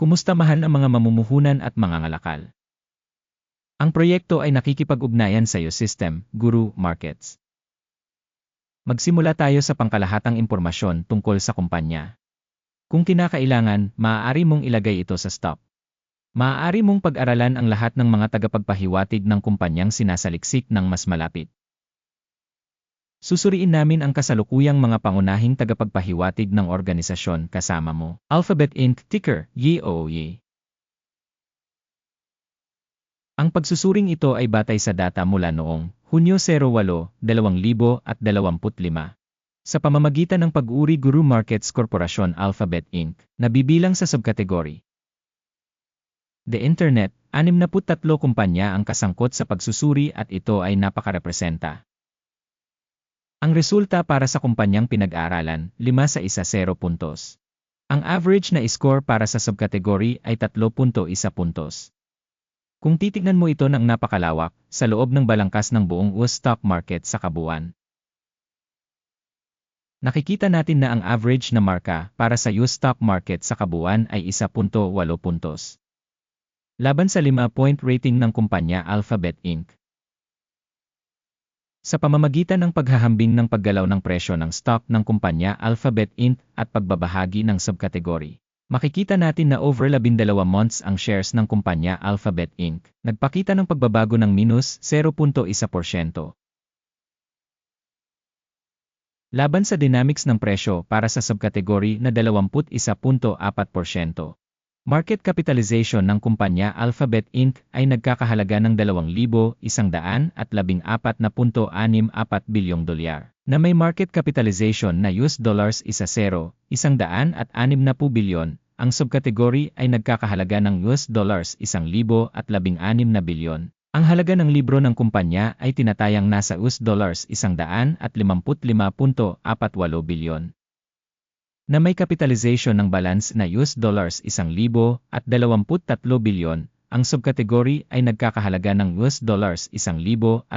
Kumusta mahal ang mga mamumuhunan at mga ngalakal? Ang proyekto ay nakikipag-ugnayan sa iyo system, Guru Markets. Magsimula tayo sa pangkalahatang impormasyon tungkol sa kumpanya. Kung kinakailangan, maaari mong ilagay ito sa stop. Maaari mong pag-aralan ang lahat ng mga tagapagpahiwatig ng kumpanyang sinasaliksik ng mas malapit. Susuriin namin ang kasalukuyang mga pangunahing tagapagpahiwatig ng organisasyon kasama mo. Alphabet Inc. Ticker, YOY. Ang pagsusuring ito ay batay sa data mula noong Hunyo 08, 2025 sa pamamagitan ng pag-uri Guru Markets Corporation Alphabet Inc. na bibilang sa subkategory. The Internet, 63 kumpanya ang kasangkot sa pagsusuri at ito ay napakarepresenta. Ang resulta para sa kumpanyang pinag-aralan, 5 sa isa 0 puntos. Ang average na score para sa subkategory ay 3.1 puntos. Kung titignan mo ito ng napakalawak, sa loob ng balangkas ng buong US stock market sa kabuuan. Nakikita natin na ang average na marka para sa US stock market sa kabuuan ay 1.8 puntos. Laban sa 5-point rating ng kumpanya Alphabet Inc. Sa pamamagitan ng paghahambing ng paggalaw ng presyo ng stock ng kumpanya Alphabet Inc. at pagbabahagi ng subkategory, makikita natin na over 12 months ang shares ng kumpanya Alphabet Inc. nagpakita ng pagbabago ng minus 0.1%. Laban sa dynamics ng presyo para sa subkategory na 21.4%. Market capitalization ng kumpanya Alphabet Inc. ay nagkakahalaga ng 2,114.64 bilyong dolyar, na may market capitalization na US dollars 10, 160 bilyon, ang subkategory ay nagkakahalaga ng US dollars 1,016 na bilyon. Ang halaga ng libro ng kumpanya ay tinatayang nasa US dollars 155.48 bilyon na may capitalization ng balance na US dollars 1,023 bilyon, ang subkategory ay nagkakahalaga ng US dollars 1,023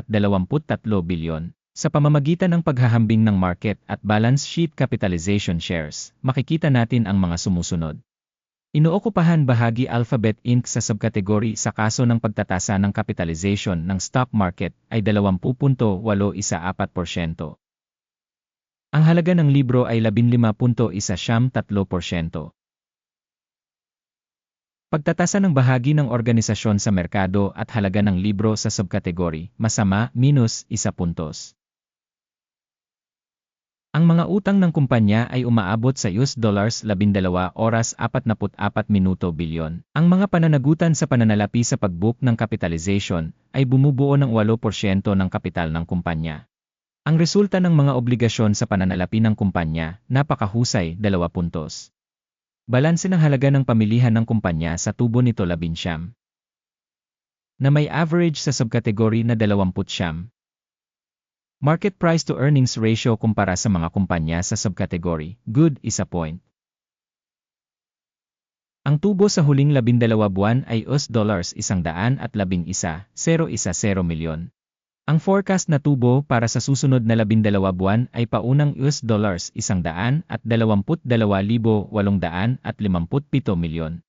bilyon. Sa pamamagitan ng paghahambing ng market at balance sheet capitalization shares, makikita natin ang mga sumusunod. Inookupahan bahagi Alphabet Inc. sa subkategory sa kaso ng pagtatasa ng capitalization ng stock market ay 20.814%. Ang halaga ng libro ay 15.13%. Pagtatasa ng bahagi ng organisasyon sa merkado at halaga ng libro sa subkategory, masama, minus, 1 puntos. Ang mga utang ng kumpanya ay umaabot sa US dollars 12 oras 44 minuto bilyon. Ang mga pananagutan sa pananalapi sa pagbook ng capitalization ay bumubuo ng 8% ng kapital ng kumpanya. Ang resulta ng mga obligasyon sa pananalapi ng kumpanya, napakahusay, 2 puntos. Balanse ng halaga ng pamilihan ng kumpanya sa tubo nito 11 na may average sa subkategory na 20 Market price to earnings ratio kumpara sa mga kumpanya sa subkategory, good, isa point. Ang tubo sa huling 12 buwan ay US dollars 111, 010 milyon. Ang forecast na tubo para sa susunod na labindalawa buwan ay paunang US dollars 100 at 22,857 milyon.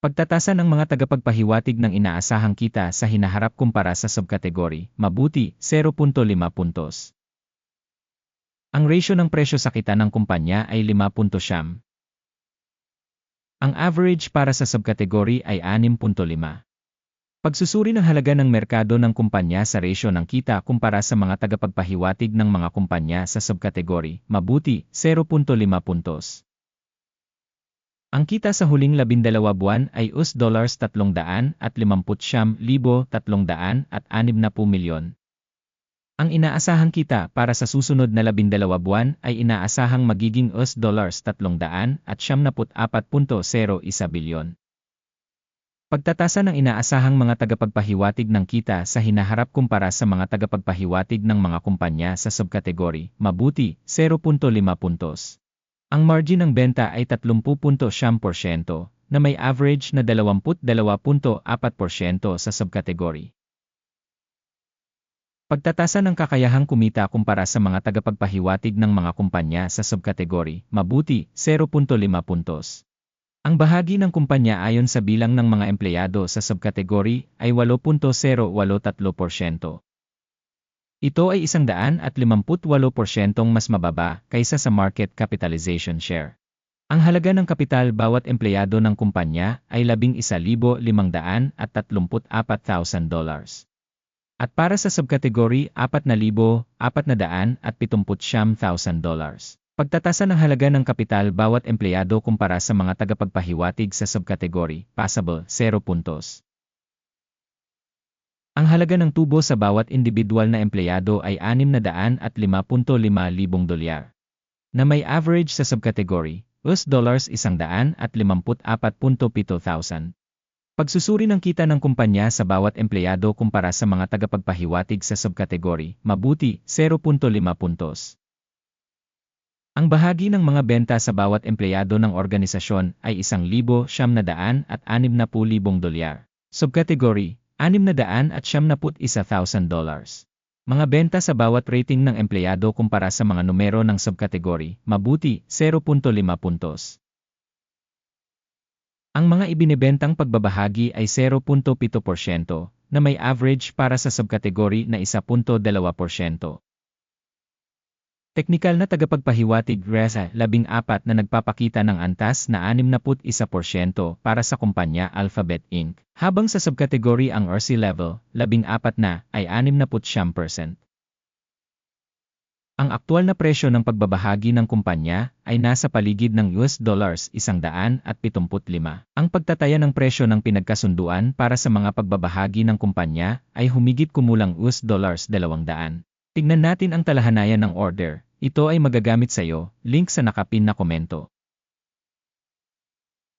Pagtatasa ng mga tagapagpahiwatig ng inaasahang kita sa hinaharap kumpara sa subkategory, mabuti, 0.5 puntos. Ang ratio ng presyo sa kita ng kumpanya ay 5.7. Ang average para sa subkategory ay 6.5. Pagsusuri ng halaga ng merkado ng kumpanya sa ratio ng kita kumpara sa mga tagapagpahiwatig ng mga kumpanya sa subkategory, mabuti, 0.5 puntos. Ang kita sa huling labindalawa buwan ay US dollars 300 at 50,300 at 60 milyon. Ang inaasahang kita para sa susunod na labindalawa buwan ay inaasahang magiging US dollars 300 at 74.01 bilyon. Pagtatasa ng inaasahang mga tagapagpahiwatig ng kita sa hinaharap kumpara sa mga tagapagpahiwatig ng mga kumpanya sa subkategory, mabuti, 0.5 puntos. Ang margin ng benta ay 30.7% na may average na 22.4% sa subkategory. Pagtatasa ng kakayahang kumita kumpara sa mga tagapagpahiwatig ng mga kumpanya sa subkategory, mabuti, 0.5 puntos. Ang bahagi ng kumpanya ayon sa bilang ng mga empleyado sa subkategory ay 8.083%. Ito ay 158% mas mababa kaysa sa market capitalization share. Ang halaga ng kapital bawat empleyado ng kumpanya ay 11,534,000 dollars. At para sa subkategory 4,479,000 dollars. Pagtatasa ng halaga ng kapital bawat empleyado kumpara sa mga tagapagpahiwatig sa subkategory, passable, 0 puntos. Ang halaga ng tubo sa bawat individual na empleyado ay 605,500 dolyar. Na may average sa subkategory, US dollars 154.7,000. Pagsusuri ng kita ng kumpanya sa bawat empleyado kumpara sa mga tagapagpahiwatig sa subkategory, mabuti, 0.5 puntos. Ang bahagi ng mga benta sa bawat empleyado ng organisasyon ay 1,700 at 60,000 dolyar. Subkategory, 600 at 71,000 dollars. Mga benta sa bawat rating ng empleyado kumpara sa mga numero ng subkategory, mabuti, 0.5 puntos. Ang mga ibinebentang pagbabahagi ay 0.7% na may average para sa subkategory na 1.2%. Teknikal na tagapagpahiwatig RESA 14 na nagpapakita ng antas na 61% para sa kumpanya Alphabet Inc. Habang sa subkategory ang RC level, 14 na ay 60%. Ang aktual na presyo ng pagbabahagi ng kumpanya ay nasa paligid ng US dollars 175. Ang pagtataya ng presyo ng pinagkasunduan para sa mga pagbabahagi ng kumpanya ay humigit kumulang US dollars 200. Tignan natin ang talahanayan ng order. Ito ay magagamit sa iyo, link sa nakapin na komento.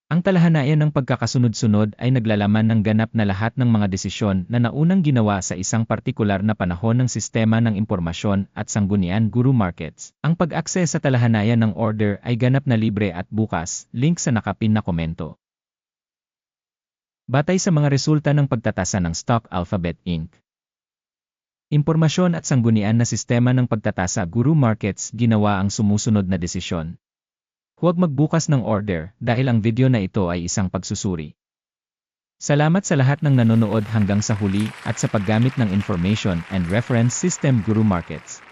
Ang talahanayan ng pagkakasunod-sunod ay naglalaman ng ganap na lahat ng mga desisyon na naunang ginawa sa isang partikular na panahon ng sistema ng impormasyon at sanggunian Guru Markets. Ang pag-access sa talahanayan ng order ay ganap na libre at bukas, link sa nakapin na komento. Batay sa mga resulta ng pagtatasa ng Stock Alphabet Inc. Impormasyon at sanggunian na sistema ng pagtatasa Guru Markets ginawa ang sumusunod na desisyon. Huwag magbukas ng order dahil ang video na ito ay isang pagsusuri. Salamat sa lahat ng nanonood hanggang sa huli at sa paggamit ng Information and Reference System Guru Markets.